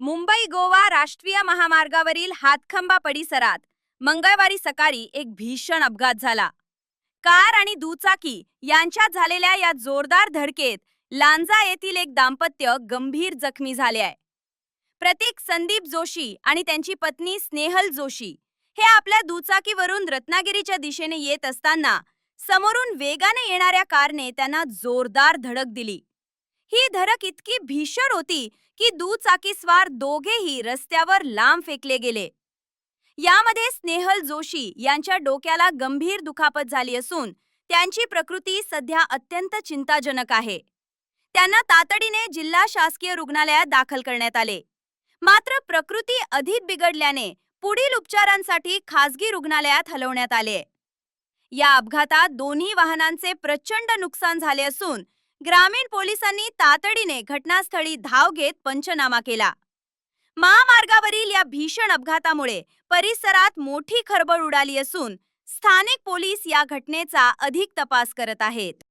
मुंबई गोवा राष्ट्रीय महामार्गावरील हातखंबा परिसरात मंगळवारी सकाळी एक भीषण अपघात झाला. कार आणि दुचाकी यांच्यात झालेल्या या जोरदार धडकेत लांजा येथील एक दाम्पत्य गंभीर जखमी झाले आहे. प्रतीक संदीप जोशी आणि त्यांची पत्नी स्नेहल जोशी हे आपल्या दुचाकीवरून रत्नागिरीच्या दिशेने येत असताना समोरून वेगाने येणाऱ्या कारने त्यांना जोरदार धडक दिली. ही धडक इतकी भीषण होती की दुचाकीस्वार दोघेही रस्त्यावर लांब फेकले गेले. यामध्ये स्नेहल जोशी यांच्या डोक्याला गंभीर दुखापत झाली असून त्यांची प्रकृती सध्या अत्यंत चिंताजनक आहे. त्यांना तातडीने जिल्हा शासकीय रुग्णालयात दाखल करण्यात आले. मात्र प्रकृती अधिक बिघडल्याने पुढील उपचारांसाठी खासगी रुग्णालयात हलवण्यात आले. या अपघातात दोन्ही वाहनांचे प्रचंड नुकसान झाले असून ग्रामीण पोलिसांनी तातडीने घटनास्थळी धाव घेत पंचनामा केला. महामार्गावरील या भीषण अपघातामुळे परिसरात मोठी खळबळ उडाली असून स्थानिक पोलीस या घटनेचा अधिक तपास करत आहेत.